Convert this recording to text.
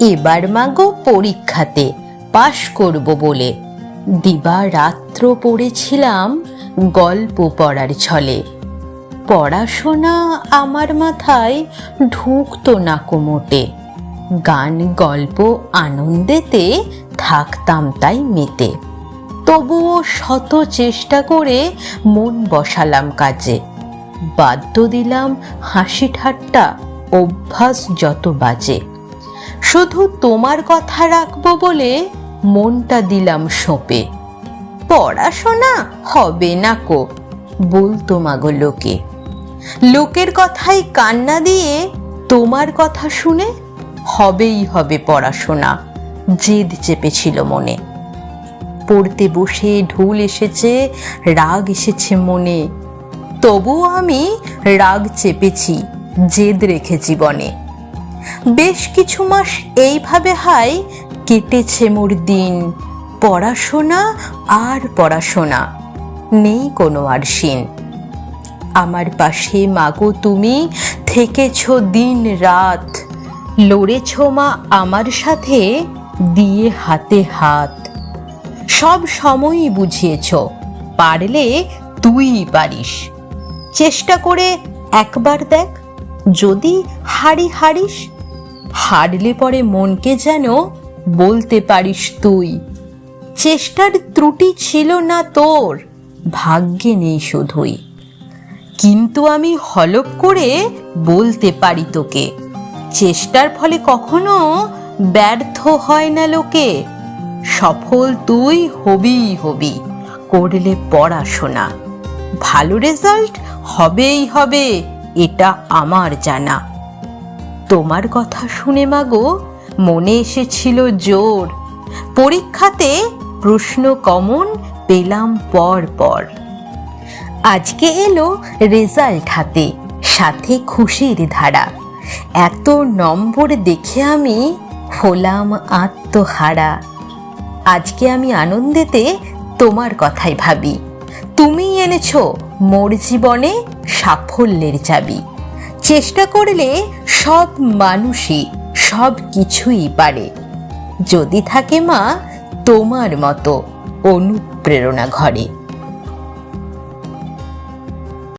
এবার মাগো পরীক্ষাতে পাশ করব বলে। দিবা রাত্র পড়েছিলাম গল্প পড়ার ছলে। পড়াশোনা আমার মাথায় ঢুকতো না কোমোটে। গান, গল্প, আনন্দেতে থাকতাম তাই মেতে। তবুও শত চেষ্টা করে মন বসালাম কাজে। বাধ্য দিলাম হাসি ঠাট্টা অভ্যাস যত বাজে। শুধু তোমার কথা রাখব বলে মনটা দিলাম সঁপে। পড়াশোনা হবে না কো, বলতো মাগো লোকে। লোকের কথাই কান্না দিয়ে তোমার কথা শুনে হবেই হবে পড়াশোনা, জেদ চেপেছিল মনে। পড়তে বসে ঢুল এসেছে, রাগ এসেছে মনে। তবুও আমি রাগ চেপেছি, জেদ রেখে জীবনে বেশ কিছু মাস এইভাবে হাই কেটেছে মোর দিন। পড়াশোনা আর পড়াশোনা, নেই কোনো আর সিন আমার পাশে মাগো তুমি, থেকেছ দিন রাত। লড়েছ মা আমার সাথে, দিয়ে হাতে হাত। সব সময়ই বুঝিয়েছ, পারলে তুই পারিস। চেষ্টা করে একবার দেখ, যদি হারি হারিস হারলে পরে মনকে যেন বলতে পারিস তুই। চেষ্টার ত্রুটি ছিল না তোর, ভাগ্যে নেই শুধুই। কিন্তু আমি হলপ করে বলতে পারি তোকে, চেষ্টার ফলে কখনো ব্যর্থ হয় না লোকে। সফল তুই হবিই হবি, করলে পড়াশোনা। ভালো রেজাল্ট হবেই হবে, এটা আমার জানা। তোমার কথা শুনে মাগো, মনে এসেছিল জোর। পরীক্ষাতে প্রশ্ন কমন পেলাম পর পর। আজকে এলো রেজাল্ট হাতে, সাথে খুশির ধারা। এত নম্বর দেখে আমি হলাম আত্মহারা। আজকে আমি আনন্দেতে তোমার কথাই ভাবি। তুমি এনেছ মোর জীবনে সাফল্যের চাবি। চেষ্টা করলে সব মানুষই সব কিছুই পারে। যদি থাকে মা তোমার মতো অনুপ্রেরণা ঘরে।